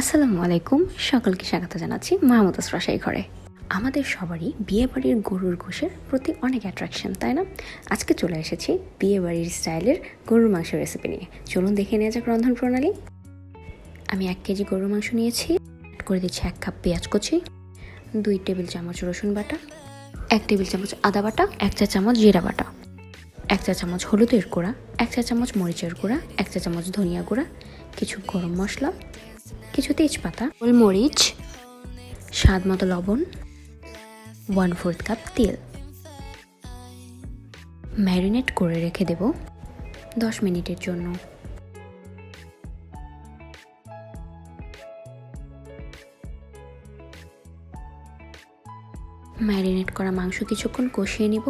আসসালামু আলাইকুম, সকলকে স্বাগত জানাচ্ছি মাহমুদ রসাই ঘরে। আমাদের সবারই বিয়ে বাড়ির গরুর গোশের প্রতি অনেক অ্যাট্রাকশন তাই না? আজকে চলে এসেছি বিয়ে বাড়ির স্টাইলের গরুর মাংস রেসিপি নিয়ে। চলুন দেখে নেওয়া যাক রন্ধন প্রণালী। আমি এক কেজি গরুর মাংস নিয়েছি অ্যাড করে দিচ্ছি এক কাপ পেঁয়াজ কুচি, দুই টেবিল চামচ রসুন বাটা, এক টেবিল চামচ আদা বাটা, এক চা চামচ জিরা বাটা, এক চা চামচ হলুদের গুঁড়া, এক চা চামচ মরিচের গুঁড়া, এক চা চামচ ধনিয়া গুঁড়া, কিছু গরম মশলা কিছু তেজপাতা, গোলমরিচ, স্বাদ মতো লবণ ওয়ান ফোর্থ কাপ তেল। ম্যারিনেট করে রেখে দেব দশ মিনিটের জন্য। ম্যারিনেট করা মাংস কিছুক্ষণ কষিয়ে নিব।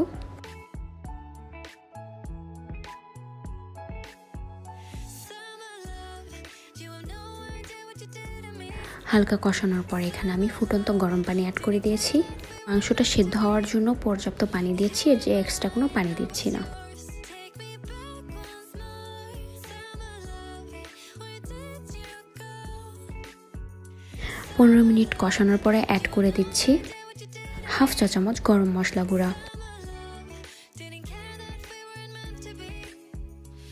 হালকা কষানোর পরে এখানে আমি ফুটন্ত গরম পানি অ্যাড করে দিয়েছি। মাংসটা সেদ্ধ হওয়ার জন্য পর্যাপ্ত পানি দিয়েছি এর যে এক্সট্রা কোনো পানি দিচ্ছি না। পনেরো মিনিট কষানোর পরে অ্যাড করে দিচ্ছি হাফ চা চামচ গরম মশলা গুঁড়া।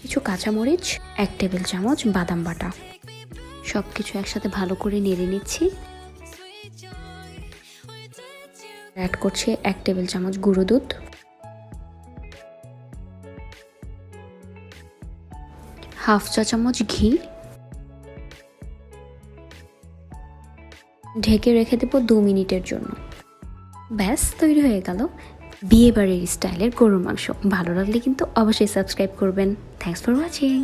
কিছু কাঁচামরিচ, এক টেবিল চামচ বাদাম বাটা। সব কিছু একসাথে ভালো করে নেড়ে নিচ্ছি। অ্যাড করছি এক টেবিল চামচ গুঁড়ো দুধ। হাফ চা চামচ ঘি। ঢেকে রেখে দেবো দু মিনিটের জন্য। ব্যাস, তৈরি হয়ে গেল। বিয়ে বাড়ির স্টাইলের গরুর মাংস। ভালো লাগলে কিন্তু অবশ্যই সাবস্ক্রাইব করবেন। Thanks for watching